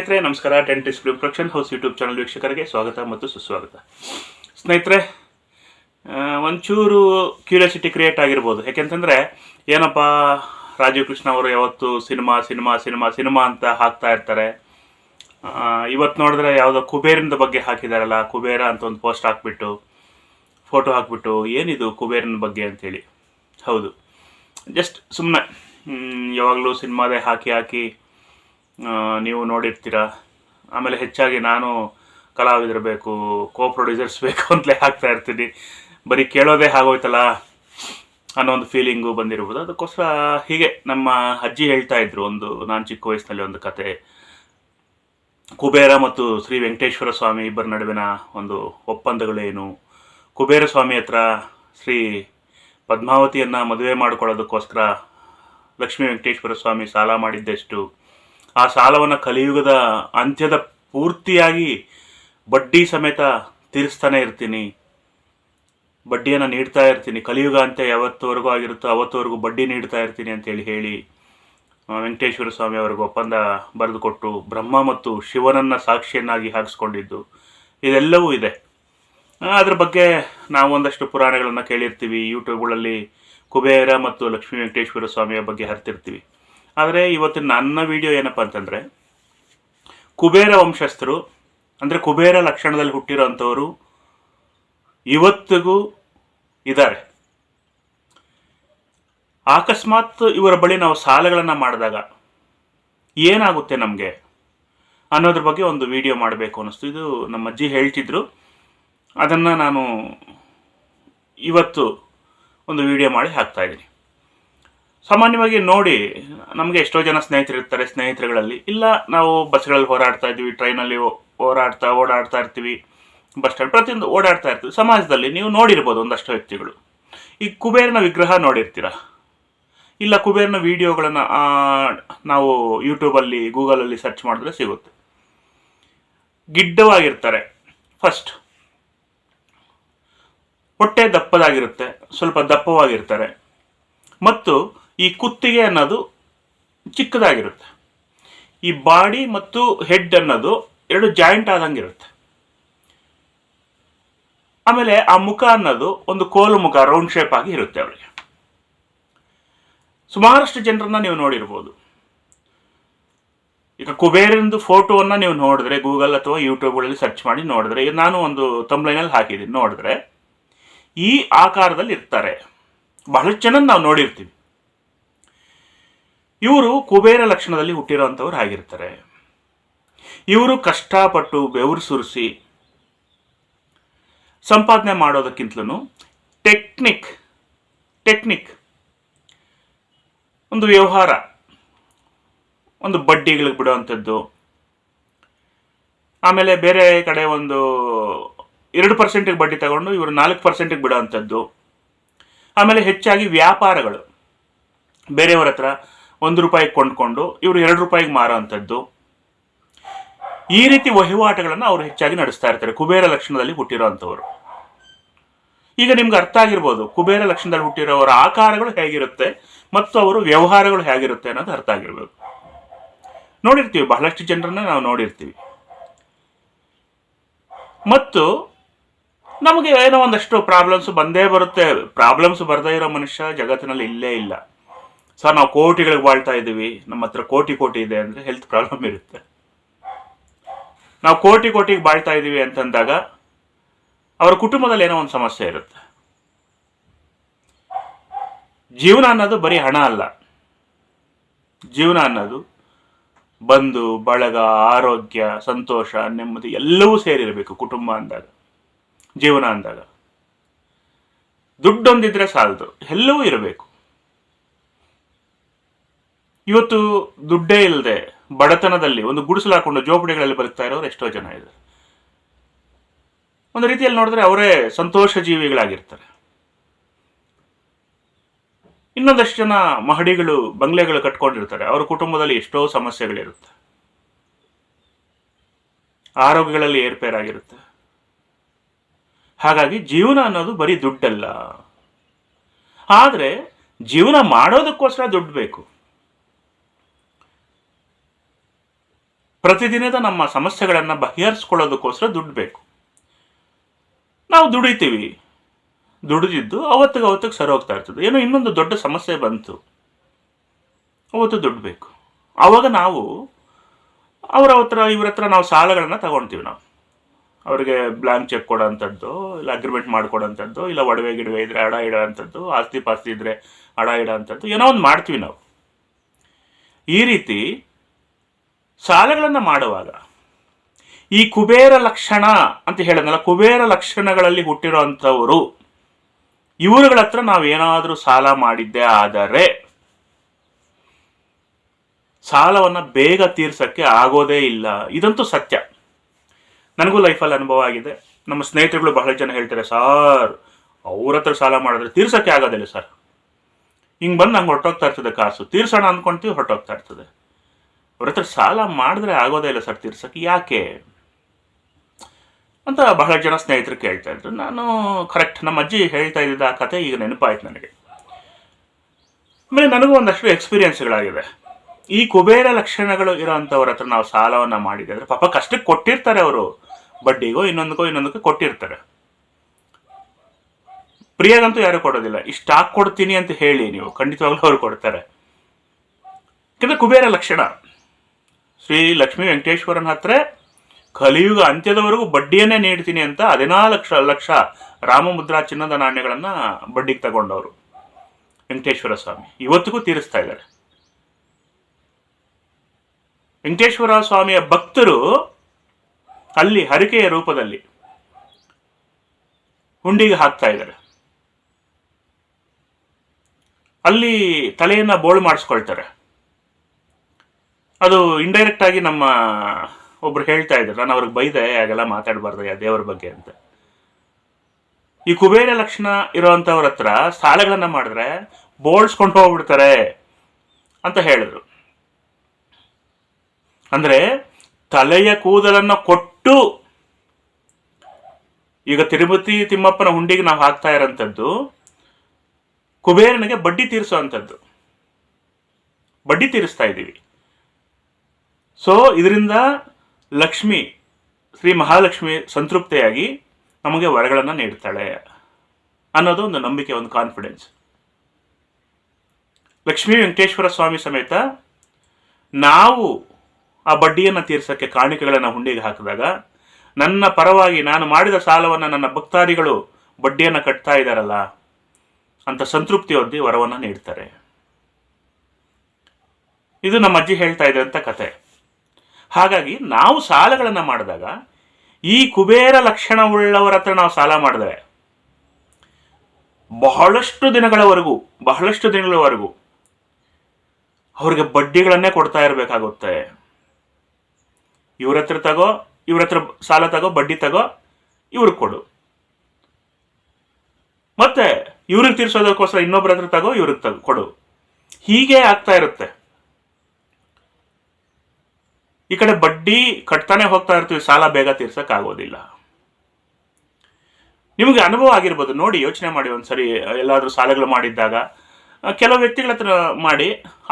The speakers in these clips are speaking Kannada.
ಸ್ನೇಹಿತರೆ, ನಮಸ್ಕಾರ. Dentist production house YouTube channel ವೀಕ್ಷಕರಿಗೆ ಸ್ವಾಗತ ಮತ್ತು ಸುಸ್ವಾಗತ. ಸ್ನೇಹಿತರೆ ಒಂಚೂರು ಕ್ಯೂರಿಯಾಸಿಟಿ ಕ್ರಿಯೇಟ್ ಆಗಿರ್ಬೋದು. ಯಾಕೆಂತಂದರೆ, ಏನಪ್ಪ, ರಾಜೀವ್ ಕೃಷ್ಣ ಅವರು ಯಾವತ್ತು ಸಿನಿಮಾ ಸಿನಿಮಾ ಸಿನಿಮಾ ಸಿನಿಮಾ ಅಂತ ಹಾಕ್ತಾ ಇರ್ತಾರೆ. ಇವತ್ತು ನೋಡಿದ್ರೆ ಯಾವುದೋ ಕುಬೇರಿನ ಬಗ್ಗೆ ಹಾಕಿದಾರಲ್ಲ, ಕುಬೇರ ಅಂತ ಒಂದು ಪೋಸ್ಟ್ ಹಾಕ್ಬಿಟ್ಟು, ಫೋಟೋ ಹಾಕ್ಬಿಟ್ಟು, ಏನಿದು ಕುಬೇರನ ಬಗ್ಗೆ ಅಂತೇಳಿ. ಹೌದು. ಜಸ್ಟ್ ಸುಮ್ಮನೆ ಯಾವಾಗಲೂ ಸಿನಿಮಾದೇ ಹಾಕಿ ಹಾಕಿ ನೀವು ನೋಡಿರ್ತೀರ? ಆಮೇಲೆ ಹೆಚ್ಚಾಗಿ ನಾನು ಕಲಾವಿದರು ಬೇಕು ಕೋ ಪ್ರೊಡ್ಯೂಸರ್ಸ್ ಬೇಕು ಅಂತಲೇ ಹಾಕ್ತಾ ಇರ್ತೀನಿ. ಬರೀ ಕೇಳೋದೇ ಆಗೋಯ್ತಲ್ಲ ಅನ್ನೋ ಒಂದು ಫೀಲಿಂಗು ಬಂದಿರ್ಬೋದು. ಅದಕ್ಕೋಸ್ಕರ ಹೀಗೆ ನಮ್ಮ ಅಜ್ಜಿ ಹೇಳ್ತಾ ಇದ್ರು ಒಂದು, ನಾನು ಚಿಕ್ಕ ವಯಸ್ಸಿನಲ್ಲಿ ಒಂದು ಕತೆ. ಕುಬೇರ ಮತ್ತು ಶ್ರೀ ವೆಂಕಟೇಶ್ವರ ಸ್ವಾಮಿ ಇಬ್ಬರ ನಡುವಿನ ಒಂದು ಒಪ್ಪಂದಗಳೇನು? ಕುಬೇರ ಸ್ವಾಮಿ ಹತ್ರ ಶ್ರೀ ಪದ್ಮಾವತಿಯನ್ನು ಮದುವೆ ಮಾಡಿಕೊಳ್ಳೋದಕ್ಕೋಸ್ಕರ ಲಕ್ಷ್ಮೀ ವೆಂಕಟೇಶ್ವರ ಸ್ವಾಮಿ ಸಾಲ ಮಾಡಿದ್ದೆಷ್ಟು? ಆ ಸಾಲವನ್ನು ಕಲಿಯುಗದ ಅಂತ್ಯದ ಪೂರ್ತಿಯಾಗಿ ಬಡ್ಡಿ ಸಮೇತ ತೀರಿಸ್ತಾನೆ ಇರ್ತೀನಿ. ಬಡ್ಡಿಯನ್ನು ನೀಡ್ತಾ ಇರ್ತೀನಿ. ಕಲಿಯುಗ ಅಂತ್ಯ ಯಾವತ್ತವರೆಗೂ ಆಗಿರುತ್ತೋ ಅವತ್ತವರೆಗೂ ಬಡ್ಡಿ ನೀಡ್ತಾ ಇರ್ತೀನಿ ಅಂತೇಳಿ ಹೇಳಿ ವೆಂಕಟೇಶ್ವರ ಸ್ವಾಮಿ ಅವರಿಗೆ ಒಪ್ಪಂದ ಬರೆದುಕೊಟ್ಟು ಬ್ರಹ್ಮ ಮತ್ತು ಶಿವನನ್ನು ಸಾಕ್ಷಿಯನ್ನಾಗಿ ಹಾಕಿಸ್ಕೊಂಡಿದ್ದು ಇದೆಲ್ಲವೂ ಇದೆ. ಅದ್ರ ಬಗ್ಗೆ ನಾವು ಒಂದಷ್ಟು ಪುರಾಣಗಳನ್ನು ಕೇಳಿರ್ತೀವಿ. ಯೂಟ್ಯೂಬ್ಗಳಲ್ಲಿ ಕುಬೇರ ಮತ್ತು ಲಕ್ಷ್ಮೀ ವೆಂಕಟೇಶ್ವರ ಸ್ವಾಮಿಯ ಬಗ್ಗೆ ಹರಿತಿರ್ತೀವಿ. ಆದರೆ ಇವತ್ತು ನನ್ನ ವಿಡಿಯೋ ಏನಪ್ಪ ಅಂತಂದರೆ, ಕುಬೇರ ವಂಶಸ್ಥರು, ಅಂದರೆ ಕುಬೇರ ಲಕ್ಷಣದಲ್ಲಿ ಹುಟ್ಟಿರೋ ಅಂಥವರು ಇವತ್ತಿಗೂ ಇದ್ದಾರೆ. ಅಕಸ್ಮಾತ್ ಇವರ ಬಳಿ ನಾವು ಸಾಲಗಳನ್ನು ಮಾಡಿದಾಗ ಏನಾಗುತ್ತೆ ನಮಗೆ ಅನ್ನೋದ್ರ ಬಗ್ಗೆ ಒಂದು ವಿಡಿಯೋ ಮಾಡಬೇಕು ಅನ್ನಿಸ್ತು. ಇದು ನಮ್ಮ ಅಜ್ಜಿ ಹೇಳ್ತಿದ್ರು. ಅದನ್ನು ನಾನು ಇವತ್ತು ಒಂದು ವಿಡಿಯೋ ಮಾಡಿ ಹಾಕ್ತಾ ಇದ್ದೀನಿ. ಸಾಮಾನ್ಯವಾಗಿ ನೋಡಿ, ನಮಗೆ ಎಷ್ಟೋ ಜನ ಸ್ನೇಹಿತರಿರ್ತಾರೆ ಸ್ನೇಹಿತರುಗಳಲ್ಲಿ. ಇಲ್ಲ, ನಾವು ಬಸ್ಗಳಲ್ಲಿ ಹೋರಾಡ್ತಾ ಇದ್ದೀವಿ ಟ್ರೈನಲ್ಲಿ ಹೋರಾಡ್ತಾ ಓಡಾಡ್ತಾ ಇರ್ತೀವಿ, ಬಸ್ ಸ್ಟ್ಯಾಂಡ್, ಪ್ರತಿಯೊಂದು ಓಡಾಡ್ತಾ ಇರ್ತೀವಿ. ಸಮಾಜದಲ್ಲಿ ನೀವು ನೋಡಿರ್ಬೋದು ಒಂದಷ್ಟು ವ್ಯಕ್ತಿಗಳು. ಈ ಕುಬೇರನ ವಿಗ್ರಹ ನೋಡಿರ್ತೀರ? ಇಲ್ಲ, ಕುಬೇರನ ವಿಡಿಯೋಗಳನ್ನು ನಾವು ಯೂಟ್ಯೂಬಲ್ಲಿ ಗೂಗಲಲ್ಲಿ ಸರ್ಚ್ ಮಾಡಿದ್ರೆ ಸಿಗುತ್ತೆ. ಗಿಡ್ಡವಾಗಿರ್ತಾರೆ. ಫಸ್ಟ್ ಹೊಟ್ಟೆ ದಪ್ಪದಾಗಿರುತ್ತೆ, ಸ್ವಲ್ಪ ದಪ್ಪವಾಗಿರ್ತಾರೆ. ಮತ್ತು ಈ ಕುತ್ತಿಗೆ ಅನ್ನೋದು ಚಿಕ್ಕದಾಗಿರುತ್ತೆ. ಈ ಬಾಡಿ ಮತ್ತು ಹೆಡ್ ಅನ್ನೋದು ಎರಡು ಜಾಯಿಂಟ್ ಆದಂಗಿರುತ್ತೆ. ಆಮೇಲೆ ಆ ಮುಖ ಅನ್ನೋದು ಒಂದು ಕೋಲು ಮುಖ, ರೌಂಡ್ ಶೇಪ್ ಆಗಿ ಇರುತ್ತೆ ಅವರಿಗೆ ಸುಮಾರಷ್ಟು ಜನರನ್ನ ನೀವು ನೋಡಿರ್ಬೋದು. ಈಗ ಕುಬೇರಿಂದು ಫೋಟೋವನ್ನು ನೀವು ನೋಡಿದ್ರೆ, ಗೂಗಲ್ ಅಥವಾ ಯೂಟ್ಯೂಬ್ಗಳಲ್ಲಿ ಸರ್ಚ್ ಮಾಡಿ ನೋಡಿದ್ರೆ, ಈಗ ನಾನು ಒಂದು ತಮ್ಲೈನಲ್ಲಿ ಹಾಕಿದ್ದೀನಿ ನೋಡಿದ್ರೆ, ಈ ಆಕಾರದಲ್ಲಿ ಇರ್ತಾರೆ ಬಹಳಷ್ಟು ಜನ ನಾವು ನೋಡಿರ್ತೀವಿ. ಇವರು ಕುಬೇರ ಲಕ್ಷಣದಲ್ಲಿ ಹುಟ್ಟಿರುವಂಥವ್ರು ಆಗಿರ್ತಾರೆ. ಇವರು ಕಷ್ಟಪಟ್ಟು ಬೆವರು ಸುರಿಸಿ ಸಂಪಾದನೆ ಮಾಡೋದಕ್ಕಿಂತಲೂ ಟೆಕ್ನಿಕ್ ಟೆಕ್ನಿಕ್, ಒಂದು ವ್ಯವಹಾರ, ಒಂದು ಬಡ್ಡಿಗಳಿಗೆ ಬಿಡುವಂಥದ್ದು, ಆಮೇಲೆ ಬೇರೆ ಕಡೆ ಒಂದು ಎರಡು ಪರ್ಸೆಂಟಿಗೆ ಬಡ್ಡಿ ತಗೊಂಡು ಇವರು ನಾಲ್ಕು ಪರ್ಸೆಂಟಿಗೆ ಬಿಡುವಂಥದ್ದು, ಆಮೇಲೆ ಹೆಚ್ಚಾಗಿ ವ್ಯಾಪಾರಗಳು. ಬೇರೆಯವ್ರ ಹತ್ರ ಒಂದು ರೂಪಾಯಿಗೆ ಕೊಂಡ್ಕೊಂಡು, ಇವರು ಎರಡು ರೂಪಾಯಿಗೆ ಮಾರುವಂಥದ್ದು ಈ ರೀತಿ ವಹಿವಾಟುಗಳನ್ನು ಅವರು ಹೆಚ್ಚಾಗಿ ನಡೆಸ್ತಾ ಇರ್ತಾರೆ, ಕುಬೇರ ಲಕ್ಷಣದಲ್ಲಿ ಹುಟ್ಟಿರೋವಂಥವ್ರು ಈಗ ನಿಮ್ಗೆ ಅರ್ಥ ಆಗಿರ್ಬೋದು, ಕುಬೇರ ಲಕ್ಷಣದಲ್ಲಿ ಹುಟ್ಟಿರೋವರ ಆಕಾರಗಳು ಹೇಗಿರುತ್ತೆ ಮತ್ತು ಅವರು ವ್ಯವಹಾರಗಳು ಹೇಗಿರುತ್ತೆ ಅನ್ನೋದು ಅರ್ಥ ಆಗಿರ್ಬೋದು. ನೋಡಿರ್ತೀವಿ, ಬಹಳಷ್ಟು ಜನರನ್ನ ನಾವು ನೋಡಿರ್ತೀವಿ. ಮತ್ತು ನಮಗೆ ಏನೋ ಒಂದಷ್ಟು ಪ್ರಾಬ್ಲಮ್ಸ್ ಬಂದೇ ಬರುತ್ತೆ ಪ್ರಾಬ್ಲಮ್ಸ್ ಬರದೇ ಇರೋ ಮನುಷ್ಯ ಜಗತ್ತಿನಲ್ಲಿ ಇಲ್ಲೇ ಇಲ್ಲ. ಸರ್, ನಾವು ಕೋಟಿಗಳಿಗೆ ಬಾಳ್ತಾ ಇದ್ದೀವಿ. ನಮ್ಮ ಹತ್ರ ಕೋಟಿ ಕೋಟಿ ಇದೆ ಅಂದರೆ ಹೆಲ್ತ್ ಪ್ರಾಬ್ಲಮ್ ಇರುತ್ತೆ. ನಾವು ಕೋಟಿ ಕೋಟಿಗೆ ಬಾಳ್ತಾ ಇದ್ದೀವಿ ಅಂತಂದಾಗ ಅವರ ಕುಟುಂಬದಲ್ಲಿ ಏನೋ ಒಂದು ಸಮಸ್ಯೆ ಇರುತ್ತೆ. ಜೀವನ ಅನ್ನೋದು ಬರೀ ಹಣ ಅಲ್ಲ. ಜೀವನ ಅನ್ನೋದು ಬಂಧು, ಬಳಗ, ಆರೋಗ್ಯ, ಸಂತೋಷ, ನೆಮ್ಮದಿ ಎಲ್ಲವೂ ಸೇರಿರಬೇಕು ಕುಟುಂಬ ಅಂದಾಗ, ಜೀವನ ಅಂದಾಗ. ದುಡ್ಡೊಂದಿದ್ರೆ ಸಾಲದು. ಎಲ್ಲವೂ ಇರಬೇಕು. ಇವತ್ತು ದುಡ್ಡೇ ಇಲ್ಲದೆ ಬಡತನದಲ್ಲಿ ಒಂದು ಗುಡಿಸಲು ಹಾಕೊಂಡು ಜೋಪಡಿಗಳಲ್ಲಿ ಬದುಕ್ತಾ ಇರೋರು ಎಷ್ಟೋ ಜನ ಇದ್ದಾರೆ. ಒಂದು ರೀತಿಯಲ್ಲಿ ನೋಡಿದ್ರೆ ಅವರೇ ಸಂತೋಷ ಜೀವಿಗಳಾಗಿರ್ತಾರೆ. ಇನ್ನೊಂದಷ್ಟು ಜನ ಮಹಡಿಗಳು, ಬಂಗ್ಲೆಗಳು ಕಟ್ಕೊಂಡಿರ್ತಾರೆ. ಅವರ ಕುಟುಂಬದಲ್ಲಿ ಎಷ್ಟೋ ಸಮಸ್ಯೆಗಳಿರುತ್ತೆ. ಆರೋಗ್ಯಗಳಲ್ಲಿ ಏರ್ಪೇರಾಗಿರುತ್ತೆ. ಹಾಗಾಗಿ ಜೀವನ ಅನ್ನೋದು ಬರೀ ದುಡ್ಡಲ್ಲ. ಆದರೆ ಜೀವನ ಮಾಡೋದಕ್ಕೋಸ್ಕರ ದುಡ್ಡು ಬೇಕು. ಪ್ರತಿದಿನದ ನಮ್ಮ ಸಮಸ್ಯೆಗಳನ್ನು ಬಗೆಹರಿಸ್ಕೊಳ್ಳೋದಕ್ಕೋಸ್ಕರ ದುಡ್ಡು ಬೇಕು. ನಾವು ದುಡಿತೀವಿ. ದುಡಿದಿದ್ದು ಅವತ್ತಿಗೆ ಅವತ್ತಿಗೆ ಸರಿ ಹೋಗ್ತಾ ಇರ್ತದೆ. ಏನೋ ಇನ್ನೊಂದು ದೊಡ್ಡ ಸಮಸ್ಯೆ ಬಂತು. ಅವತ್ತು ದುಡ್ಡು ಬೇಕು. ಆವಾಗ ನಾವು ಅವರ ಹತ್ರ, ಇವ್ರ ಹತ್ರ ನಾವು ಸಾಲಗಳನ್ನು ತಗೊಳ್ತೀವಿ ನಾವು. ಅವರಿಗೆ ಬ್ಲಾಂಕ್ ಚೆಕ್ ಕೊಡೋಂಥದ್ದು, ಇಲ್ಲ ಅಗ್ರಿಮೆಂಟ್ ಮಾಡ್ಕೊಡೋಂಥದ್ದು, ಇಲ್ಲ ಒಡವೆ ಗಿಡವೆ ಇದ್ರೆ ಅಡ ಇಡೋ ಅಂಥದ್ದು ಆಸ್ತಿ ಪಾಸ್ತಿ ಇದ್ರೆ ಅಡ ಇಡೋ ಅಂಥದ್ದು ಏನೋ ಒಂದು ಮಾಡ್ತೀವಿ ನಾವು. ಈ ರೀತಿ ಸಾಲಗಳನ್ನು ಮಾಡುವಾಗ ಈ ಕುಬೇರ ಲಕ್ಷಣ ಅಂತ ಹೇಳಿದ್ನಲ್ಲ, ಕುಬೇರ ಲಕ್ಷಣಗಳಲ್ಲಿ ಹುಟ್ಟಿರುವಂಥವರು, ಇವರುಗಳ ಹತ್ರ ನಾವೇನಾದರೂ ಸಾಲ ಮಾಡಿದ್ದೆ ಆದರೆ ಸಾಲವನ್ನು ಬೇಗ ತೀರ್ಸೋಕ್ಕೆ ಆಗೋದೇ ಇಲ್ಲ. ಇದಂತೂ ಸತ್ಯ. ನನಗೂ ಲೈಫಲ್ಲಿ ಅನುಭವ ಆಗಿದೆ. ನಮ್ಮ ಸ್ನೇಹಿತರುಗಳು ಬಹಳ ಜನ ಹೇಳ್ತಾರೆ, ಸಾರ್, ಅವ್ರ ಹತ್ರ ಸಾಲ ಮಾಡಿದ್ರೆ ತೀರ್ಸೋಕ್ಕೆ ಆಗೋದಿಲ್ಲ ಸರ್. ಹಿಂಗೆ ಬಂದು ನಂಗೆ ಹೊರಟೋಗ್ತಾ ಇರ್ತದೆ ಕಾಸು. ತೀರ್ಸೋಣ ಅಂದ್ಕೊಂತೀವಿ ಹೊರಟೋಗ್ತಾ ಇರ್ತದೆ. ಅವ್ರ ಹತ್ರ ಸಾಲ ಮಾಡಿದ್ರೆ ಆಗೋದೇ ಇಲ್ಲ ಸರ್ ತೀರ್ಸಕ್ಕೆ ಯಾಕೆ? ಅಂತ ಬಹಳ ಜನ ಸ್ನೇಹಿತರು ಕೇಳ್ತಾ ಇದ್ರು. ನಾನು ಕರೆಕ್ಟ್ ನಮ್ಮ ಅಜ್ಜಿ ಹೇಳ್ತಾ ಇದ್ದಿದ್ದ ಆ ಕತೆ ಈಗ ನೆನಪಾಯ್ತು ನನಗೆ. ಆಮೇಲೆ ನನಗೂ ಒಂದಷ್ಟು ಎಕ್ಸ್ಪೀರಿಯನ್ಸ್ಗಳಾಗಿದೆ ಈ ಕುಬೇರ ಲಕ್ಷಣಗಳು ಇರೋಂಥವ್ರ ಹತ್ರ ನಾವು ಸಾಲವನ್ನು ಮಾಡಿದ್ರೆ ಅಂದರೆ ಪಾಪ ಕಷ್ಟಕ್ಕೆ ಕೊಟ್ಟಿರ್ತಾರೆ ಅವರು. ಬಡ್ಡಿಗೋ ಇನ್ನೊಂದಕ್ಕೋ ಇನ್ನೊಂದಕ್ಕೋ ಕೊಟ್ಟಿರ್ತಾರೆ. ಪ್ರಿಯಾಗಂತೂ ಯಾರು ಕೊಡೋದಿಲ್ಲ. ಇಷ್ಟು ಸ್ಟಾಕ್ ಕೊಡ್ತೀನಿ ಅಂತ ಹೇಳಿ ನೀವು. ಖಂಡಿತವಾಗ್ಲೂ ಅವ್ರು ಕೊಡ್ತಾರೆ. ಯಾಕಂದ್ರೆ ಕುಬೇರ ಲಕ್ಷಣ. ಶ್ರೀ ಲಕ್ಷ್ಮೀ ವೆಂಕಟೇಶ್ವರನ ಹತ್ರ ಕಲಿಯುಗ ಅಂತ್ಯದವರೆಗೂ ಬಡ್ಡಿಯನ್ನೇ ನೀಡ್ತೀನಿ ಅಂತ ಹದಿನಾಲ್ಕು ಲಕ್ಷ ರಾಮಮುದ್ರಾ ಚಿನ್ನದ ನಾಣ್ಯಗಳನ್ನು ಬಡ್ಡಿಗೆ ತಗೊಂಡವರು. ವೆಂಕಟೇಶ್ವರ ಸ್ವಾಮಿ. ಇವತ್ತಿಗೂ ತೀರಿಸ್ತಾ ಇದ್ದಾರೆ. ವೆಂಕಟೇಶ್ವರ ಸ್ವಾಮಿಯ ಭಕ್ತರು ಅಲ್ಲಿ ಹರಿಕೆಯ ರೂಪದಲ್ಲಿ ಹುಂಡಿಗೆ ಹಾಕ್ತಾ ಇದ್ದಾರೆ. ಅಲ್ಲಿ ತಲೆಯನ್ನ ಬೋಳು ಮಾಡಿಸ್ಕೊಳ್ತಾರೆ. ಅದು ಇಂಡೈರೆಕ್ಟ್ ಆಗಿ ನಮ್ಮ ಒಬ್ರು ಹೇಳ್ತಾ ಇದ್ರು. ನಾನು ಅವ್ರಿಗೆ ಬೈದೆ, ಹಾಗೆಲ್ಲ ಮಾತಾಡಬಾರ್ದು ಯಾ ದೇವ್ರ ಬಗ್ಗೆ ಅಂತ. ಈ ಕುಬೇರ ಲಕ್ಷಣ ಇರೋವಂಥವ್ರ ಹತ್ರ ಸಾಲಗಳನ್ನು ಮಾಡಿದ್ರೆ ಬೋಳ್ಸ್ಕೊಂಡು ಹೋಗ್ಬಿಡ್ತಾರೆ ಅಂತ ಹೇಳಿದ್ರು. ಅಂದ್ರೆ ತಲೆಯ ಕೂದಲನ್ನು ಕೊಟ್ಟು ಈಗ ತಿರುಪತಿ ತಿಮ್ಮಪ್ಪನ ಹುಂಡಿಗೆ ನಾವು ಹಾಕ್ತಾ ಇರೋಂಥದ್ದು, ಕುಬೇರನಿಗೆ ಬಡ್ಡಿ ತೀರಿಸುವಂಥದ್ದು ಬಡ್ಡಿ ತೀರಿಸ್ತಾ ಇದ್ದೀವಿ ಸೊ ಇದರಿಂದ ಲಕ್ಷ್ಮಿ, ಶ್ರೀ ಮಹಾಲಕ್ಷ್ಮಿ ಸಂತೃಪ್ತಿಯಾಗಿ ನಮಗೆ ವರಗಳನ್ನು ನೀಡ್ತಾಳೆ ಅನ್ನೋದು ಒಂದು ನಂಬಿಕೆ, ಒಂದು ಕಾನ್ಫಿಡೆನ್ಸ್ ಲಕ್ಷ್ಮೀ ವೆಂಕಟೇಶ್ವರ ಸ್ವಾಮಿ ಸಮೇತ ನಾವು ಆ ಬಡ್ಡಿಯನ್ನು ತೀರ್ಸಕ್ಕೆ ಕಾಣಿಕೆಗಳನ್ನು ಹುಂಡಿಗೆ ಹಾಕಿದಾಗ ನನ್ನ ಪರವಾಗಿ ನಾನು ಮಾಡಿದ ಸಾಲವನ್ನು ನನ್ನ ಭಕ್ತಾದಿಗಳು ಬಡ್ಡಿಯನ್ನು ಕಟ್ತಾ ಇದ್ದಾರಲ್ಲ, ಅಂತ ಸಂತೃಪ್ತಿ ವರವನ್ನು ನೀಡ್ತಾರೆ. ಇದು ನಮ್ಮ ಅಜ್ಜಿ ಹೇಳ್ತಾ ಇದ್ದಂಥ ಕತೆ. ಹಾಗಾಗಿ ನಾವು ಸಾಲಗಳನ್ನು ಮಾಡಿದಾಗ ಈ ಕುಬೇರ ಲಕ್ಷಣವುಳ್ಳವರ ಹತ್ರ ನಾವು ಸಾಲ ಮಾಡಿದ್ರೆ ಬಹಳಷ್ಟು ದಿನಗಳವರೆಗೂ ಬಹಳಷ್ಟು ದಿನಗಳವರೆಗೂ ಅವ್ರಿಗೆ ಬಡ್ಡಿಗಳನ್ನೇ ಕೊಡ್ತಾ ಇರಬೇಕಾಗುತ್ತೆ. ಇವ್ರ ಹತ್ರ ತಗೋ ಇವ್ರ ಹತ್ರ ಸಾಲ ತಗೋ, ಬಡ್ಡಿ ತಗೋ, ಇವ್ರಿಗೆ ಕೊಡು. ಮತ್ತೆ ಇವ್ರಿಗೆ ತೀರಿಸೋದಕ್ಕೋಸ್ಕರ ಇನ್ನೊಬ್ಬರ ಹತ್ರ ತಗೋ, ಇವ್ರಿಗೆ ತಗೋ, ಕೊಡು. ಹೀಗೆ ಆಗ್ತಾ ಇರುತ್ತೆ. ಈ ಕಡೆ ಬಡ್ಡಿ ಕಟ್ತಾನೆ ಹೋಗ್ತಾ ಇರ್ತೀವಿ, ಸಾಲ ಬೇಗ ತೀರ್ಸಕ್ ಆಗೋದಿಲ್ಲ ನಿಮಗೆ ಅನುಭವ ಆಗಿರ್ಬೋದು, ನೋಡಿ, ಯೋಚನೆ ಮಾಡಿ ಒಂದ್ಸರಿ, ಎಲ್ಲಾದರೂ ಸಾಲಗಳು ಮಾಡಿದ್ದಾಗ. ಕೆಲವು ವ್ಯಕ್ತಿಗಳ ಹತ್ರ ಮಾಡಿ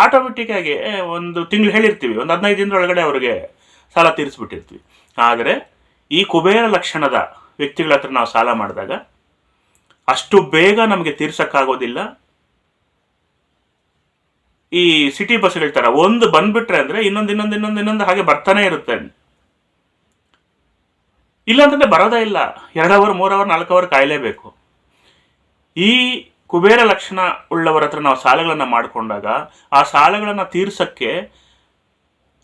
ಆಟೋಮೆಟಿಕ್ ಆಗಿ ಒಂದು ತಿಂಗಳು ಹೇಳಿರ್ತೀವಿ, ಒಂದು ಹದಿನೈದು ದಿನದೊಳಗಡೆ ಅವರಿಗೆ ಸಾಲ ತೀರಿಸ್ಬಿಟ್ಟಿರ್ತೀವಿ. ಆದರೆ, ಈ ಕುಬೇರ ಲಕ್ಷಣದ ವ್ಯಕ್ತಿಗಳ ಹತ್ರ ನಾವು ಸಾಲ ಮಾಡಿದಾಗ, ಅಷ್ಟು ಬೇಗ ನಮಗೆ ತೀರ್ಸಕ್ಕಾಗೋದಿಲ್ಲ ಈ ಸಿಟಿ ಬಸ್ಗಳ ತರ. ಒಂದು ಬಂದ್ಬಿಟ್ರೆ ಅಂದ್ರೆ ಇನ್ನೊಂದು ಇನ್ನೊಂದು ಇನ್ನೊಂದು ಇನ್ನೊಂದು ಹಾಗೆ ಬರ್ತಾನೆ ಇರುತ್ತೆ. ಇಲ್ಲ ಅಂತಂದ್ರೆ ಬರೋದೇ ಇಲ್ಲ. ಎರಡು ಅವರ್ ಮೂರು ಅವರ್ ನಾಲ್ಕು ಅವರ್ ಕಾಯಲೇಬೇಕು. ಈ ಕುಬೇರ ಲಕ್ಷಣ ಉಳ್ಳವರ ಹತ್ರ ನಾವು ಸಾಲಗಳನ್ನು ಮಾಡಿಕೊಂಡಾಗ ಆ ಸಾಲಗಳನ್ನು ತೀರ್ಸಕ್ಕೆ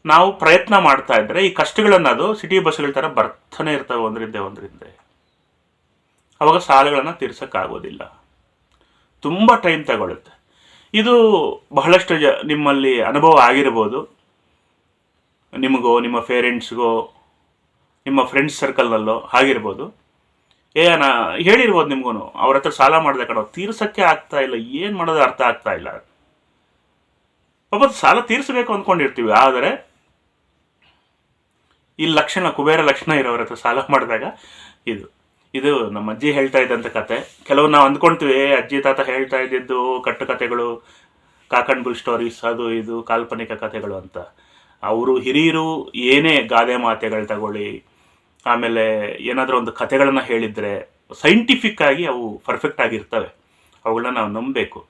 ನಾವು ಪ್ರಯತ್ನ ಮಾಡ್ತಾ ಇದ್ರೆ ಈ ಕಷ್ಟಗಳನ್ನ ಅದು ಸಿಟಿ ಬಸ್ಗಳ ತರ ಬರ್ತಾನೆ ಇರ್ತವೆ ಒಂದರಿಂದ ಒಂದರಿಂದ. ಅವಾಗ ಸಾಲಗಳನ್ನು ತೀರ್ಸಕ್ಕಾಗೋದಿಲ್ಲ. ತುಂಬ ಟೈಮ್ ತಗೊಳುತ್ತೆ. ಇದು ಬಹಳಷ್ಟು ಜ ನಿಮ್ಮಲ್ಲಿ ಅನುಭವ ಆಗಿರ್ಬೋದು. ನಿಮಗೋ, ನಿಮ್ಮ ಪೇರೆಂಟ್ಸ್ಗೋ ನಿಮ್ಮ ಫ್ರೆಂಡ್ಸ್ ಸರ್ಕಲ್ನಲ್ಲೋ ಆಗಿರ್ಬೋದು. ಏ, ನಾ ಹೇಳಿರ್ಬೋದು ನಿಮ್ಗೂ ಅವ್ರ ಹತ್ರ ಸಾಲ ಮಾಡಿದೆ ಕಣೋ, ತೀರ್ಸೋಕ್ಕೆ ಆಗ್ತಾ ಇಲ್ಲ, ಏನು ಮಾಡೋದು ಅರ್ಥ ಆಗ್ತಾ ಇಲ್ಲ. ಪಾಪ ಸಾಲ ತೀರಿಸಬೇಕು ಅಂದ್ಕೊಂಡಿರ್ತೀವಿ ಆದರೆ ಈ ಲಕ್ಷಣ, ಕುಬೇರ ಲಕ್ಷಣ ಇರೋರ ಹತ್ರ ಸಾಲ ಮಾಡಿದಾಗ ಇದು. ಇದು ನಮ್ಮ ಅಜ್ಜಿ ಹೇಳ್ತಾ ಇದ್ದಂಥ ಕತೆ. ಕೆಲವು ನಾವು ಅಂದ್ಕೊಂತೀವಿ "ಏ, ಅಜ್ಜಿ ತಾತ ಹೇಳ್ತಾ ಇದ್ದಿದ್ದು ಕಟ್ಟು ಕಥೆಗಳು ಕಾಕಂಡ್ ಬುಲ್ ಸ್ಟೋರೀಸ್ ಅದು ಇದು ಕಾಲ್ಪನಿಕ ಕಥೆಗಳು ಅಂತ. ಅವರು ಹಿರಿಯರು ಏನೇ ಗಾದೆ ಮಾತೆಗಳು ತಗೊಳ್ಳಿ ಆಮೇಲೆ ಏನಾದರೂ ಒಂದು ಕಥೆಗಳನ್ನು ಹೇಳಿದರೆ ಸೈಂಟಿಫಿಕ್ ಆಗಿ ಅವು ಪರ್ಫೆಕ್ಟ್ ಆಗಿರ್ತವೆ. ಅವುಗಳನ್ನ ನಾವು ನಂಬಬೇಕು.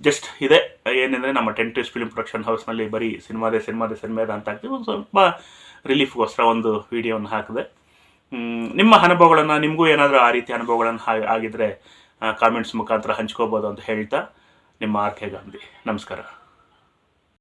ಜಸ್ಟ್ ಇದೆ ಏನೆಂದರೆ ನಮ್ಮ ಟೆಂಟಿಸ್ ಫಿಲ್ಮ್ ಪ್ರೊಡಕ್ಷನ್ ಹೌಸ್ನಲ್ಲಿ ಬರೀ ಸಿನಿಮಾದೇ ಸಿನಿಮಾದೇ ಸಿನಿಮಾದ ಅಂತ ಆಗ್ತೀವಿ ಸ್ವಲ್ಪ ರಿಲೀಫ್ಗೋಸ್ಕರ ಒಂದು ವಿಡಿಯೋವನ್ನು ಹಾಕಿದೆ. ನಿಮ್ಮ ಅನುಭವಗಳನ್ನು, ನಿಮಗೂ ಏನಾದರೂ ಆ ರೀತಿ ಅನುಭವಗಳನ್ನು ಆಗಿದ್ರೆ ಕಾಮೆಂಟ್ಸ್ ಮುಖಾಂತರ ಹಂಚ್ಕೋಬೋದು ಅಂತ ಹೇಳ್ತಾ, ನಿಮ್ಮ ಆರ್ ಕೆ ಗಾಂಧಿ. ನಮಸ್ಕಾರ.